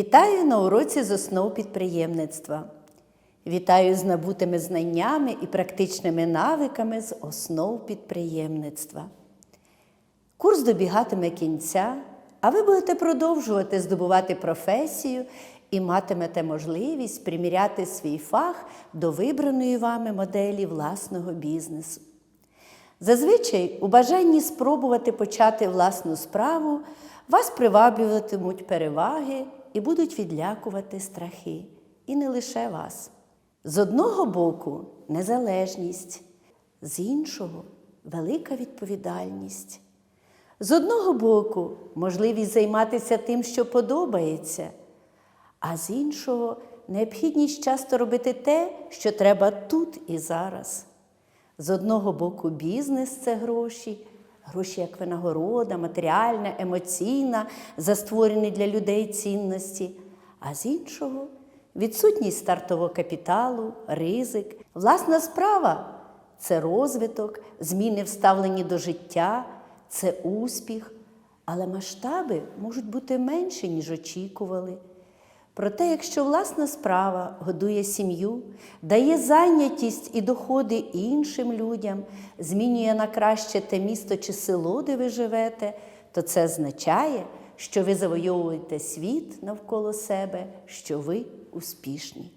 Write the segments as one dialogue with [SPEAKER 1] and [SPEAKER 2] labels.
[SPEAKER 1] Вітаю на уроці з основ підприємництва. Вітаю з набутими знаннями і практичними навиками з основ підприємництва. Курс добігатиме кінця, а ви будете продовжувати здобувати професію і матимете можливість приміряти свій фах до вибраної вами моделі власного бізнесу. Зазвичай у бажанні спробувати почати власну справу вас приваблюватимуть переваги і будуть відлякувати страхи. І не лише вас. З одного боку незалежність, з іншого велика відповідальність. З одного боку можливість займатися тим, що подобається, а з іншого необхідність часто робити те, що треба тут і зараз. З одного боку, бізнес це гроші, гроші як винагорода, матеріальна, емоційна, за створені для людей цінності, а з іншого відсутність стартового капіталу, ризик. Власна справа це розвиток, зміни вставлені до життя, це успіх, але масштаби можуть бути менші, ніж очікували. Проте, якщо власна справа годує сім'ю, дає зайнятість і доходи іншим людям, змінює на краще те місто чи село, де ви живете, то це означає, що ви завойовуєте світ навколо себе, що ви успішні.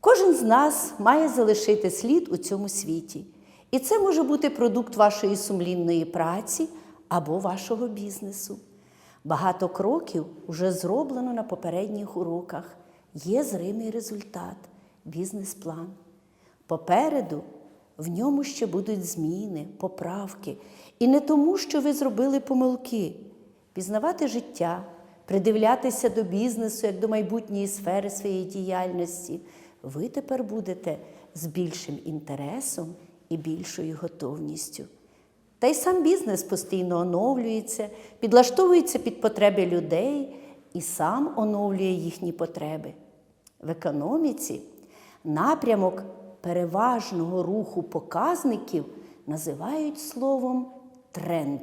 [SPEAKER 1] Кожен з нас має залишити слід у цьому світі. І це може бути продукт вашої сумлінної праці або вашого бізнесу. Багато кроків вже зроблено на попередніх уроках. Є зримий результат, бізнес-план. Попереду в ньому ще будуть зміни, поправки. І не тому, що ви зробили помилки, пізнавати життя, придивлятися до бізнесу як до майбутньої сфери своєї діяльності. Ви тепер будете з більшим інтересом і більшою готовністю. Та й сам бізнес постійно оновлюється, підлаштовується під потреби людей і сам оновлює їхні потреби. В економіці напрямок переважного руху показників називають словом тренд.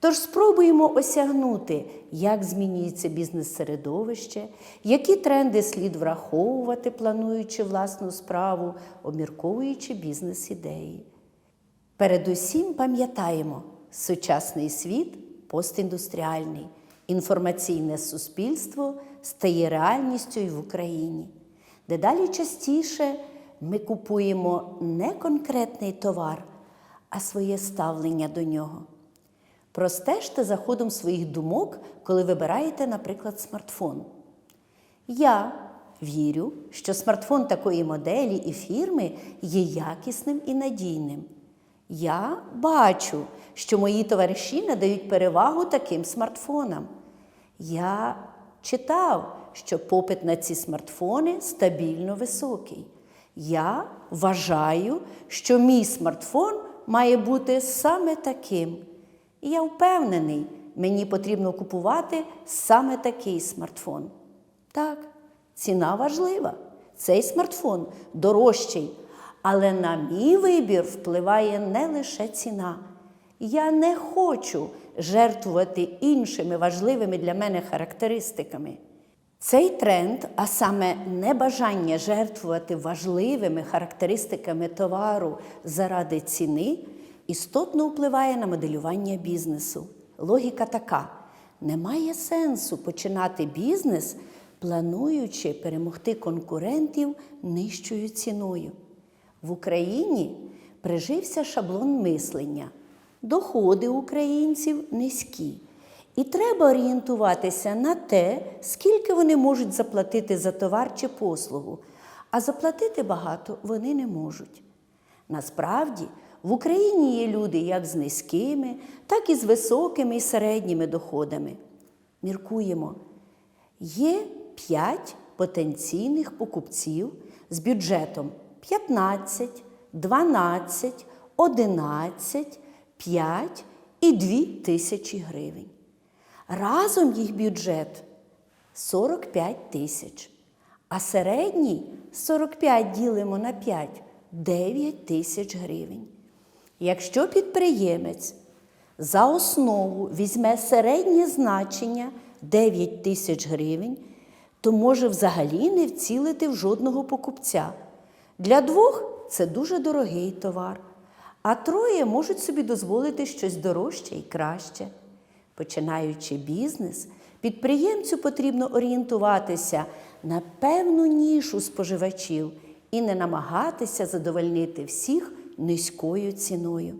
[SPEAKER 1] Тож спробуємо осягнути, як змінюється бізнес-середовище, які тренди слід враховувати, плануючи власну справу, обмірковуючи бізнес-ідеї. Передусім пам'ятаємо, сучасний світ постіндустріальний, інформаційне суспільство стає реальністю і в Україні. Дедалі частіше ми купуємо не конкретний товар, а своє ставлення до нього. Простежте за ходом своїх думок, коли вибираєте, наприклад, смартфон. Я вірю, що смартфон такої моделі і фірми є якісним і надійним. Я бачу, що мої товариші надають перевагу таким смартфонам. Я читав, що попит на ці смартфони стабільно високий. Я вважаю, що мій смартфон має бути саме таким. І я впевнений, мені потрібно купувати саме такий смартфон. Так, ціна важлива. Цей смартфон дорожчий. Але на мій вибір впливає не лише ціна. Я не хочу жертвувати іншими важливими для мене характеристиками. Цей тренд, а саме небажання жертвувати важливими характеристиками товару заради ціни, істотно впливає на моделювання бізнесу. Логіка така: немає сенсу починати бізнес, плануючи перемогти конкурентів нижчою ціною. В Україні прижився шаблон мислення. Доходи українців низькі. І треба орієнтуватися на те, скільки вони можуть заплатити за товар чи послугу, а заплатити багато вони не можуть. Насправді, в Україні є люди як з низькими, так і з високими і середніми доходами. Міркуємо, є 5 потенційних покупців з бюджетом 15, 12, 11, 5 і 2 тисячі гривень. Разом їх бюджет 45 тисяч, а середній 45 ділимо на 5 9 тисяч гривень. Якщо підприємець за основу візьме середнє значення 9 тисяч гривень, то може взагалі не вцілити в жодного покупця. Для двох це дуже дорогий товар, а троє можуть собі дозволити щось дорожче і краще. Починаючи бізнес, підприємцю потрібно орієнтуватися на певну нішу споживачів і не намагатися задовольнити всіх низькою ціною.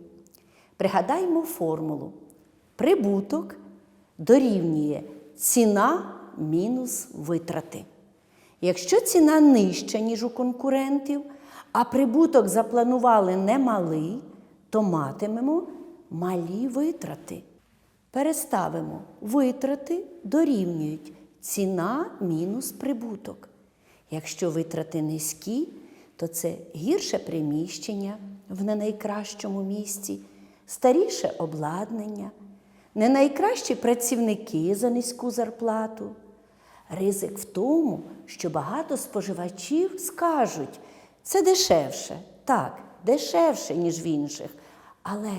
[SPEAKER 1] Пригадаймо формулу. Прибуток дорівнює ціна мінус витрати. Якщо ціна нижча, ніж у конкурентів, а прибуток запланували немалий, то матимемо малі витрати. Переставимо витрати дорівнюють ціна мінус прибуток. Якщо витрати низькі, то це гірше приміщення в не найкращому місці, старіше обладнання, не найкращі працівники за низьку зарплату. Ризик в тому, що багато споживачів скажуть, це дешевше, так, дешевше, ніж в інших, але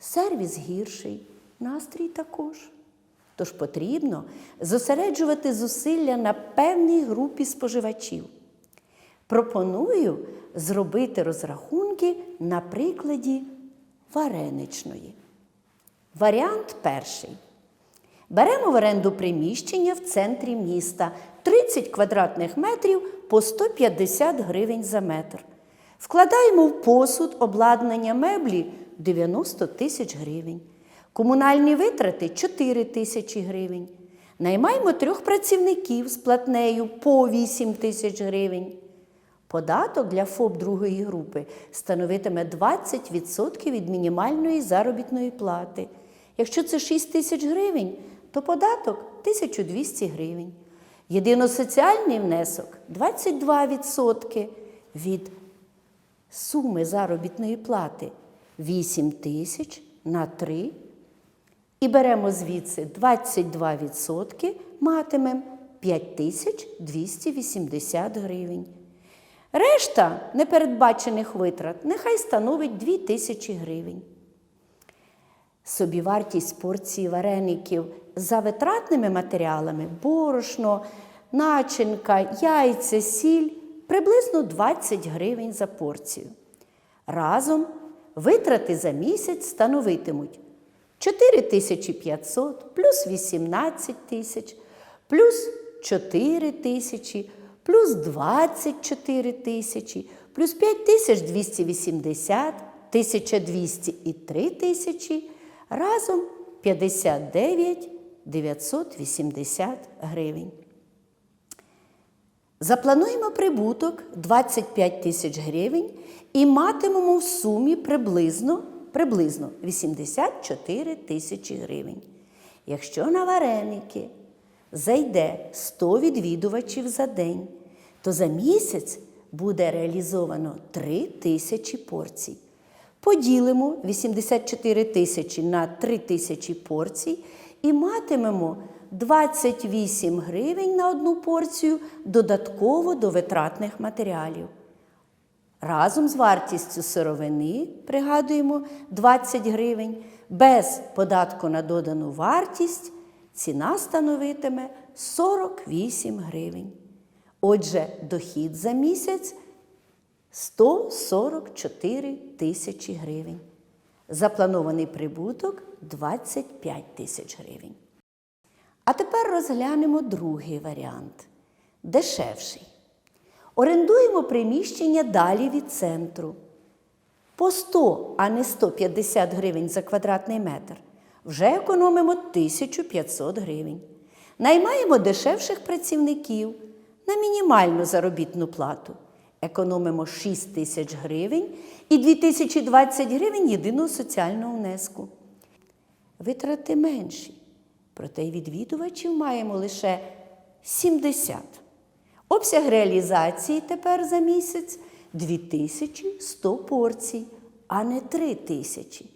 [SPEAKER 1] сервіс гірший, настрій також. Тож потрібно зосереджувати зусилля на певній групі споживачів. Пропоную зробити розрахунки на прикладі вареничної. Варіант перший. Беремо в оренду приміщення в центрі міста 30 квадратних метрів по 150 гривень за метр. Вкладаємо в посуд обладнання меблі 90 тисяч гривень. Комунальні витрати 4 тисячі гривень. Наймаємо трьох працівників з платнею по 8 тисяч гривень. Податок для ФОП другої групи становитиме 20% від мінімальної заробітної плати. Якщо це 6 тисяч гривень, то податок 1200 гривень. Єдиносоціальний внесок 22% від суми заробітної плати 8 тисяч на 3. І беремо звідси 22%, матимемо 5280 гривень. Решта непередбачених витрат нехай становить 2000 гривень. Собівартість порції вареників за витратними матеріалами борошно, начинка, яйця, сіль приблизно 20 гривень за порцію. Разом витрати за місяць становитимуть 4500 плюс 18 тисяч, плюс 4 тисячі, плюс 24 тисячі, плюс 5280, 1200 і 3 тисячі, разом 59 980 гривень. Заплануємо прибуток 25 тисяч гривень і матимемо в сумі приблизно, приблизно 84 тисячі гривень. Якщо на вареники зайде 100 відвідувачів за день, то за місяць буде реалізовано 3 тисячі порцій. Поділимо 84 тисячі на 3 тисячі порцій і матимемо 28 гривень на одну порцію додатково до витратних матеріалів. Разом з вартістю сировини, пригадуємо, 20 гривень, без податку на додану вартість ціна становитиме 48 гривень. Отже, дохід за місяць 144 тисячі гривень. Запланований прибуток 25 тисяч гривень. А тепер розглянемо другий варіант дешевший. Орендуємо приміщення далі від центру. По 100, а не 150 гривень за квадратний метр. Вже економимо 1500 гривень. Наймаємо дешевших працівників на мінімальну заробітну плату. Економимо 6 тисяч гривень і 2020 гривень єдиного соціального внеску. Витрати менші, проте відвідувачів маємо лише 70. Обсяг реалізації тепер за місяць 2100 порцій, а не 3000.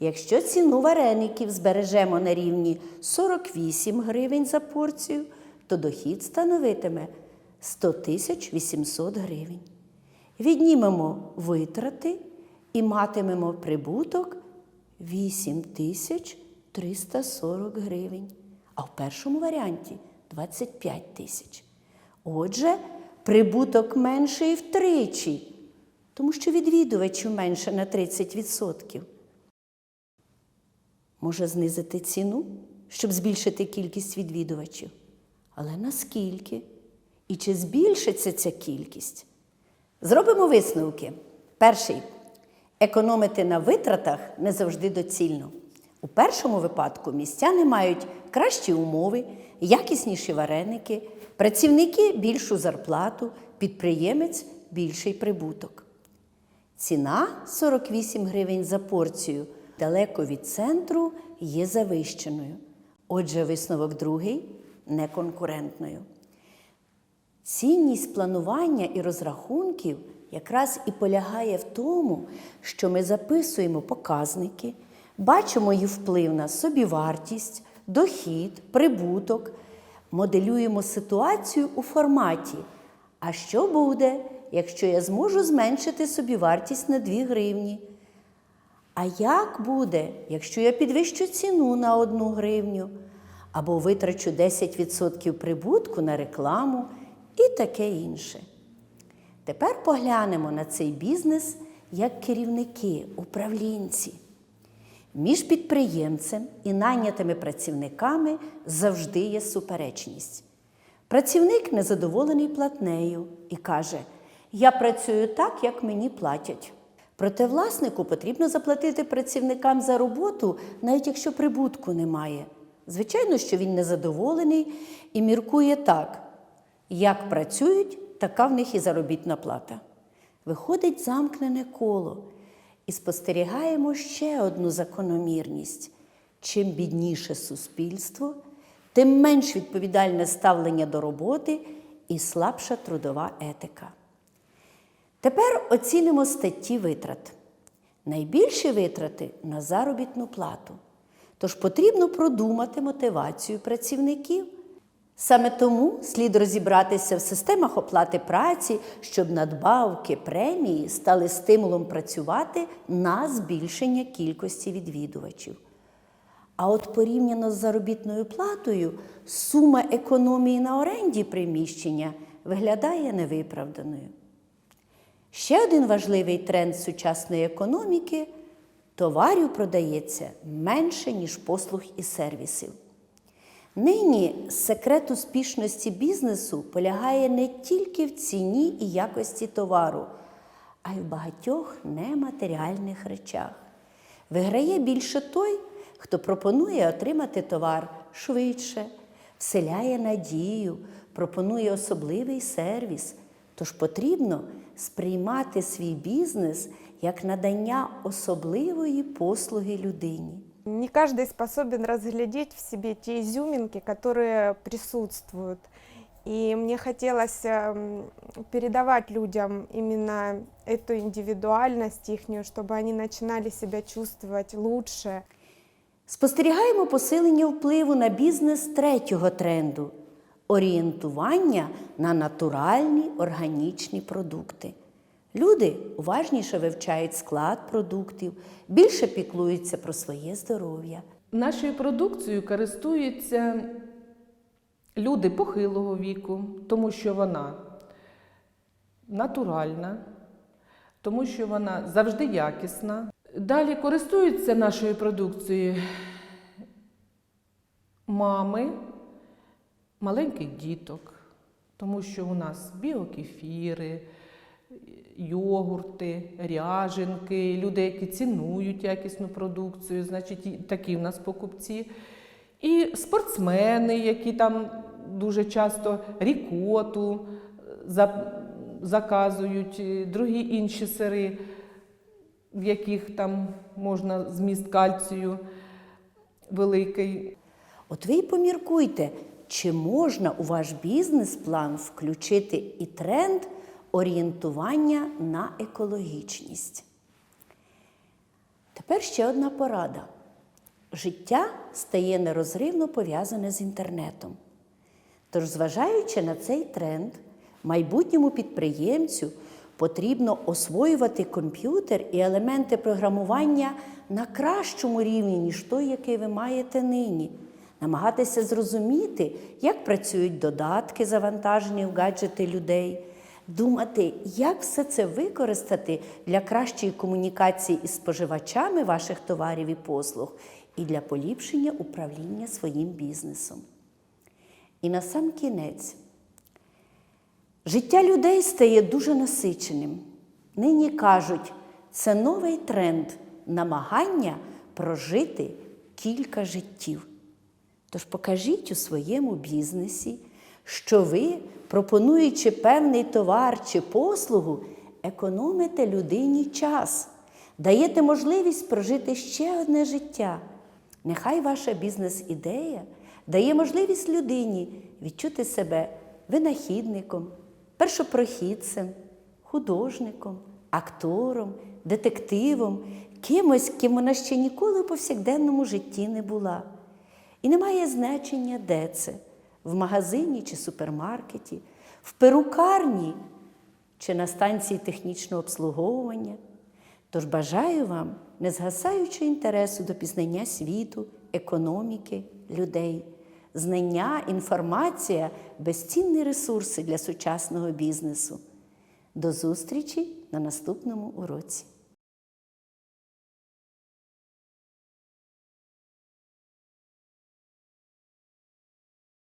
[SPEAKER 1] Якщо ціну вареників збережемо на рівні 48 гривень за порцію, то дохід становитиме 100 тисяч 800 гривень. Віднімемо витрати і матимемо прибуток 8 тисяч 340 гривень. а в першому варіанті 25 тисяч. Отже, прибуток менший втричі, тому що відвідувачів менше на 30%. Може знизити ціну, щоб збільшити кількість відвідувачів. Але наскільки? І чи збільшиться ця кількість? Зробимо висновки. Перший економити на витратах не завжди доцільно. У першому випадку містяни мають кращі умови, якісніші вареники, працівники більшу зарплату, підприємець більший прибуток. Ціна 48 гривень за порцію далеко від центру є завищеною. Отже, висновок другий неконкурентною. Цінність планування і розрахунків якраз і полягає в тому, що ми записуємо показники, бачимо їх вплив на собівартість, дохід, прибуток, моделюємо ситуацію у форматі. А що буде, якщо я зможу зменшити собівартість на 2 гривні? А як буде, якщо я підвищу ціну на 1 гривню? Або витрачу 10% прибутку на рекламу і таке інше. Тепер поглянемо на цей бізнес як керівники, управлінці. Між підприємцем і найнятими працівниками завжди є суперечність. Працівник незадоволений платнею і каже: Я працюю так, як мені платять. Проте власнику потрібно заплатити працівникам за роботу, навіть якщо прибутку немає. Звичайно, що він незадоволений і міркує так: як працюють, така в них і заробітна плата. Виходить замкнене коло, і спостерігаємо ще одну закономірність: чим бідніше суспільство, тим менш відповідальне ставлення до роботи і слабша трудова етика. Тепер оцінимо статті витрат. Найбільші витрати на заробітну плату. Тож потрібно продумати мотивацію працівників. Саме тому слід розібратися в системах оплати праці, щоб надбавки премії стали стимулом працювати на збільшення кількості відвідувачів. А от порівняно з заробітною платою, сума економії на оренді приміщення виглядає невиправданою. Ще один важливий тренд сучасної економіки товарів продається менше, ніж послуг і сервісів. Нині секрет успішності бізнесу полягає не тільки в ціні і якості товару, а й в багатьох нематеріальних речах. Виграє більше той, хто пропонує отримати товар швидше, вселяє надію, пропонує особливий сервіс. Тож потрібно сприймати свій бізнес як надання особливої послуги людині.
[SPEAKER 2] Не каждый способен разглядеть в себе те изюминки, которые присутствуют. И мне хотелось эм, передавать людям именно эту индивидуальность их, чтобы они начинали себя чувствовать лучше.
[SPEAKER 1] Спостерігаємо посилення впливу на бізнес третього тренду орієнтування на натуральні органічні продукти. Люди уважніше вивчають склад продуктів, більше піклуються про своє здоров'я.
[SPEAKER 3] Нашою продукцією користуються люди похилого віку, тому що вона натуральна, тому що вона завжди якісна. Далі користуються нашою продукцією мами маленьких діток, тому що у нас біокефіри, йогурти, ряженки, люди, які цінують якісну продукцію, значить, такі в нас покупці. І спортсмени, які там дуже часто рікоту заказують, другі інші сири, в яких там можна зміст кальцію великий.
[SPEAKER 1] От ви й поміркуйте, чи можна у ваш бізнес-план включити і тренд орієнтування на екологічність. Тепер ще одна порада. Життя стає нерозривно пов'язане з інтернетом. Тож, зважаючи на цей тренд, майбутньому підприємцю потрібно освоювати комп'ютер і елементи програмування на кращому рівні, ніж той, який ви маєте нині. намагатися зрозуміти, як працюють додатки, завантажені в гаджети людей, думати, як все це використати для кращої комунікації із споживачами ваших товарів і послуг і для поліпшення управління своїм бізнесом. І на сам кінець. Життя людей стає дуже насиченим. Нині кажуть, це новий тренд намагання прожити кілька життів. Тож покажіть у своєму бізнесі, що ви, пропонуючи певний товар чи послугу, економите людині час, даєте можливість прожити ще одне життя. Нехай ваша бізнес-ідея дає можливість людині відчути себе винахідником, першопрохідцем, художником, актором, детективом, кимось, ким вона ще ніколи у повсякденному житті не була. І немає значення, де це в магазині чи супермаркеті, в перукарні чи на станції технічного обслуговування. Тож бажаю вам незгасаючого інтересу до пізнання світу, економіки, людей. Знання, інформація безцінні ресурси для сучасного бізнесу. До зустрічі на наступному уроці.